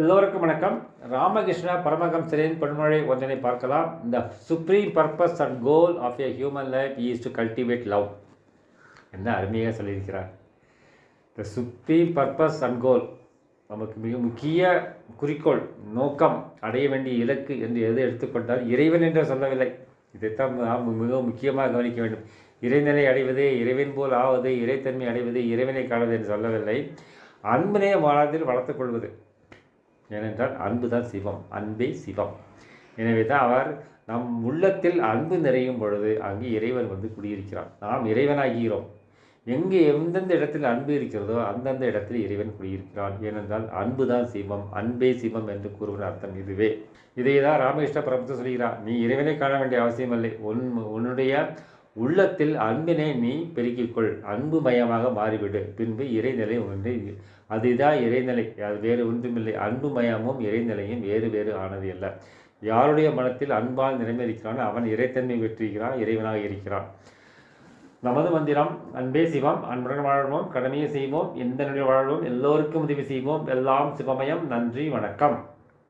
எல்லோருக்கும் வணக்கம். ராமகிருஷ்ணா பரமஹம்சரின் பொன்மொழி ஒன்றனை பார்க்கலாம். The supreme purpose and goal of a human life is to cultivate love என்ன அருமையாக சொல்லியிருக்கிறார். The supreme purpose and goal நமக்கு மிக முக்கிய குறிக்கோள் நோக்கம் அடைய வேண்டிய இலக்கு என்று எது எடுத்துக்கொண்டால் இறைவன் என்று சொல்லவில்லை. இதைத்தான் நாம் மிக முக்கியமாக கவனிக்க வேண்டும். இறைநிலை அடைவது இறைவன் போல் ஆவது இறைத்தன்மை அடைவது இறைவனை காணுவது என்று சொல்லவில்லை. அன்பினை வாழ்வில் வளர்த்துக்கொள்வது ஏனென்றால் அன்பு தான் சிவம் அன்பே சிவம். எனவே தான் அவர் நம் உள்ளத்தில் அன்பு நிறையும் பொழுது அங்கே இறைவன் வந்து குடியிருக்கிறான் நாம் இறைவனாகிறோம். எங்கே எந்தெந்த இடத்தில் அன்பு இருக்கிறதோ அந்தந்த இடத்தில் இறைவன் குடியிருக்கிறான். ஏனென்றால் அன்பு தான் சிவம் அன்பே சிவம் என்று கூறுவன் அர்த்தம் இதுவே. இதை தான் ராமகிருஷ்ண பரமத்து சொல்கிறார். நீ இறைவனை காண வேண்டிய அவசியமில்லை. உன் உன்னுடைய உள்ளத்தில் அன்பினை நீ பெருக்கிக்கொள் அன்பு மயமாக மாறிவிடு. பின்பு இறைநிலை ஒன்று அதுதான் இறைநிலை. அது வேறு ஒன்றுமில்லை. அன்பு மயமும் இறைநிலையும் வேறு வேறு ஆனது அல்ல. யாருடைய மனத்தில் அன்பால் நிறைந்திருக்கிறான் அவன் இறைத்தன்மை பெற்றிருக்கிறான் இறைவனாக இருக்கிறான். நமது மந்திரம் அன்பே சிவம் அன்புடன் வாழ்வோம் கடமையை செய்வோம் எந்த நிலையில் வாழ்வோம் எல்லோருக்கும் உதவி செய்வோம். எல்லாம் சிவமயம். நன்றி வணக்கம்.